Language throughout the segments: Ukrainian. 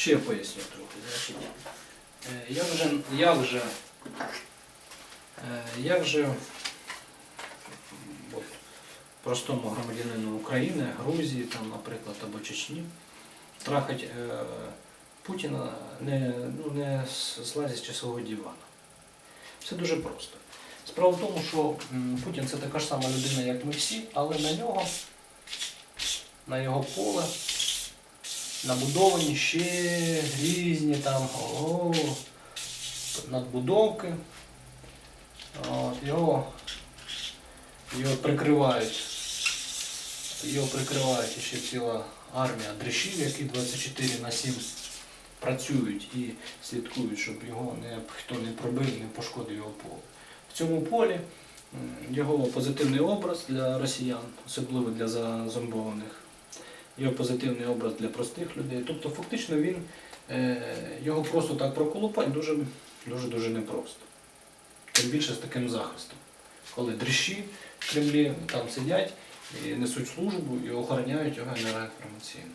Ще поясню трохи. Значить, е, як же, як же, е, як от, простому громадянину України, Грузії, там, наприклад, або Чечні, трахать е, Путіна не, ну, не злазячи свого дивана. Все дуже просто. Справа в тому, що Путін це така ж сама людина, як ми всі, але на нього, на його поле набудовані ще різні там о, надбудовки. От, його, його прикривають. Його прикривають ще ціла армія дрищів, які 24 на 7 працюють і слідкують, щоб його не, хто не пробив, не пошкодив його поле. В цьому полі його позитивний образ для росіян, особливо для зазомбованих, його позитивний образ для простих людей. Тобто фактично він е, його просто так проколупать дуже дуже дуже непросто. Тим більше з таким захистом. Коли дрищі в Кремлі там сидять і несуть службу і охороняють його енергоінформаційно.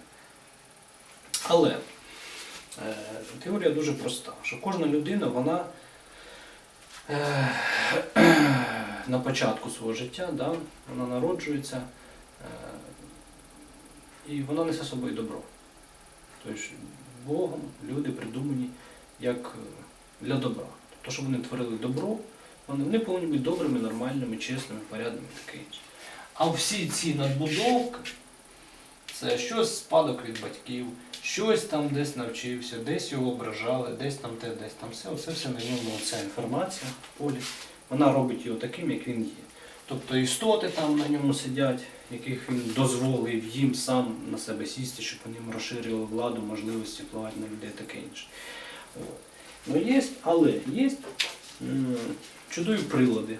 Але е, теорія дуже проста, що кожна людина, вона е, на початку свого життя, да, вона народжується е, і вона несе з собою добро. Тобто Богом люди придумані як е, для добра. Тобто, щоб вони творили добро, вони, вони повинні бути добрими, нормальними, чесними, порядними таке інше. А всі ці надбудовки це щось спадок від батьків, щось там десь навчився, десь його ображали, десь там те, десь там все. Оце все на ньому ця інформація в полі. Вона робить його таким, як він є. Тобто істоти там на ньому сидять, яких він дозволив їм сам на себе сісти, щоб вони розширили владу, можливості впливати на людей таке інше. Ну є, але є чудові прилади,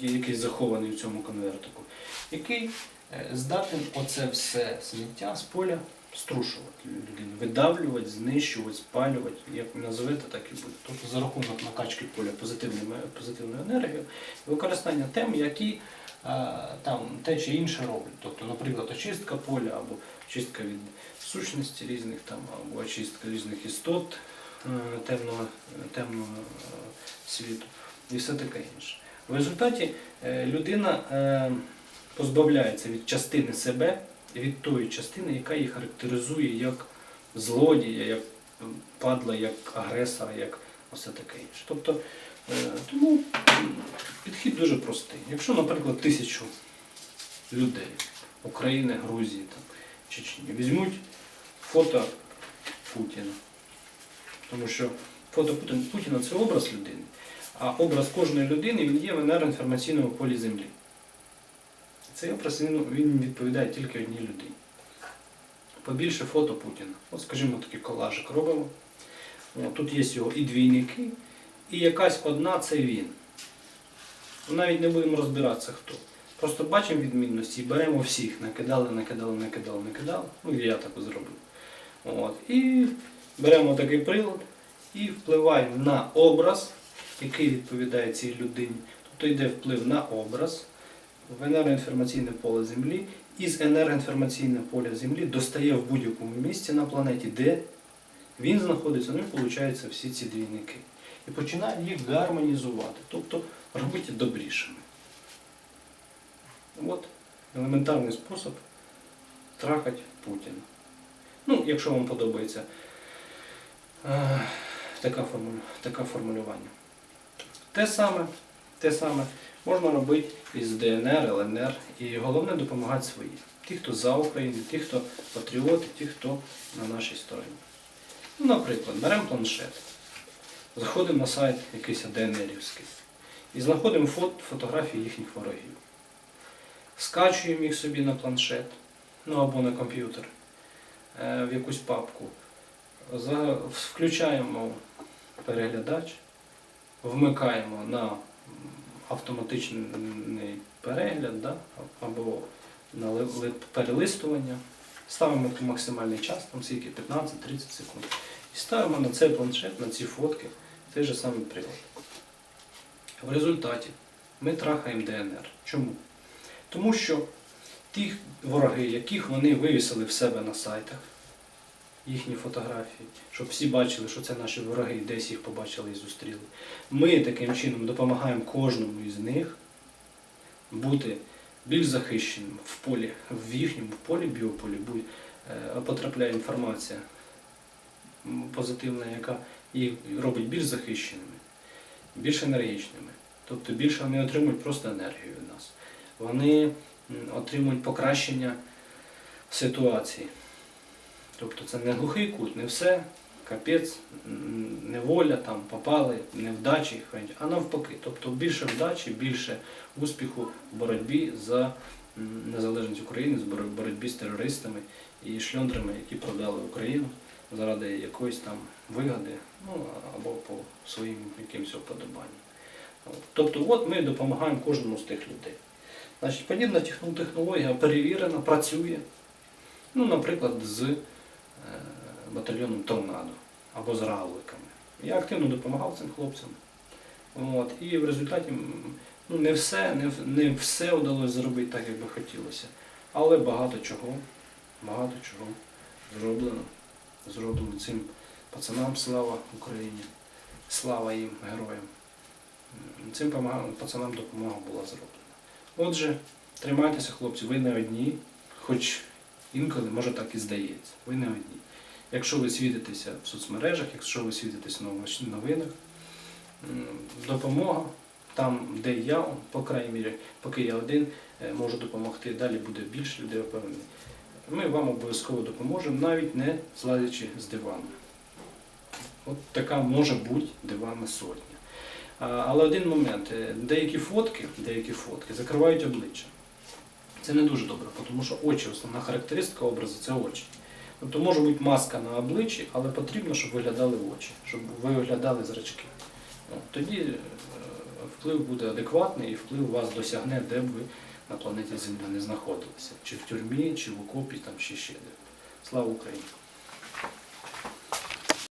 який захований в цьому конвертику, який е, здатен оце все сміття з поля струшувати людину, видавлювати, знищувати, спалювати, як називете, так і буде. Тобто за рахунок накачки поля позитивною, позитивною енергією, використання тем, які там те чи інше роблять. Тобто, наприклад, очистка поля або очистка від сущності різних там, або очистка різних істот е, темного, темного е, світу і все таке інше. В результаті е, людина позбавляється від частини себе, від тої частини, яка її характеризує як злодія, як падла, як агресора, як все таке інше. Тобто, е, тому підхід дуже простий. Якщо, наприклад, тисячу людей України, Грузії, там, Чечні візьмуть фото Путіна, тому що фото Путін- Путіна це образ людини, а образ кожної людини він є в енергоінформаційному полі Землі. Цей образ він, він відповідає тільки одній людині. Побільше фото Путіна. От, скажімо, такий колажик робимо. От, тут є його і двійники, і якась одна це він. Навіть не будемо розбиратися хто. Просто бачимо відмінності і беремо всіх, накидали, накидали, накидали, накидали. Ну, і я так зроблю. От. І беремо такий прилад і впливаємо на образ, який відповідає цій людині. Тобто йде вплив на образ в енергоінформаційне поле Землі, і з енергоінформаційне поле Землі достає в будь-якому місці на планеті, де він знаходиться, ну і виходить всі ці двійники. І починає їх гармонізувати, тобто робити добрішими. От елементарний спосіб трахати Путіна. Ну, якщо вам подобається е, така формулю, таке формулювання. Те саме, те саме можна робити із ДНР, ЛНР і головне допомагати своїм. Ті, хто за Україну, ті, хто патріоти, ті, хто на нашій стороні. Ну, наприклад, беремо планшет, заходимо на сайт якийсь ДНРівський і знаходимо фот, фотографії їхніх ворогів. Скачуємо їх собі на планшет, ну або на комп'ютер, е, в якусь папку. Включаємо переглядач, вмикаємо на автоматичний перегляд да, або перелистування, ставимо максимальний час, там скільки 15-30 секунд. І ставимо на цей планшет, на ці фотки, той же самий прилад. В результаті ми трахаємо ДНР. Чому? Тому що ті вороги, яких вони вивісили в себе на сайтах, їхні фотографії, щоб всі бачили, що це наші вороги, десь їх побачили і зустріли. Ми таким чином допомагаємо кожному із них бути більш захищеним в полі, в їхньому в полі, біополі, е, потрапляє інформація позитивна, яка їх робить більш захищеними, більш енергічними. Тобто більше вони отримують просто енергію від нас. Вони отримують покращення ситуації. Тобто це не глухий кут, не все, капець, неволя, там, попали, невдачі, а навпаки. Тобто більше вдачі, більше успіху в боротьбі за незалежність України, з боротьбі з терористами і шльондрами, які продали Україну заради якоїсь там вигоди, ну або по своїм якимось вподобанням. Тобто, от ми допомагаємо кожному з тих людей. Значить, подібна технологія перевірена, працює. Ну, наприклад, з батальйоном Торнадо або з равликами. Я активно допомагав цим хлопцям. От, і в результаті ну, не все, не, не все вдалося зробити так, як би хотілося. Але багато чого, багато чого зроблено. Зроблено цим пацанам слава Україні, слава їм, героям. Цим пацанам допомога була зроблена. Отже, тримайтеся, хлопці, ви не одні, хоч інколи може так і здається. Ви не одні. Якщо ви світитеся в соцмережах, якщо ви світитеся в новинах, допомога там, де я, по крайній мірі, поки я один, е, можу допомогти, далі буде більше людей впевнений. Ми вам обов'язково допоможемо, навіть не злазячи з дивану. От така може бути дивана сотня. Але один момент, е, деякі фотки, деякі фотки закривають обличчя. Це не дуже добре, тому що очі, основна характеристика образу це очі. Тобто може бути маска на обличчі, але потрібно, щоб виглядали очі, щоб виглядали зрачки. Тоді е, вплив буде адекватний і вплив вас досягне, де б ви на планеті Земля не знаходилися. Чи в тюрмі, чи в окопі, там, чи ще де. Слава Україні!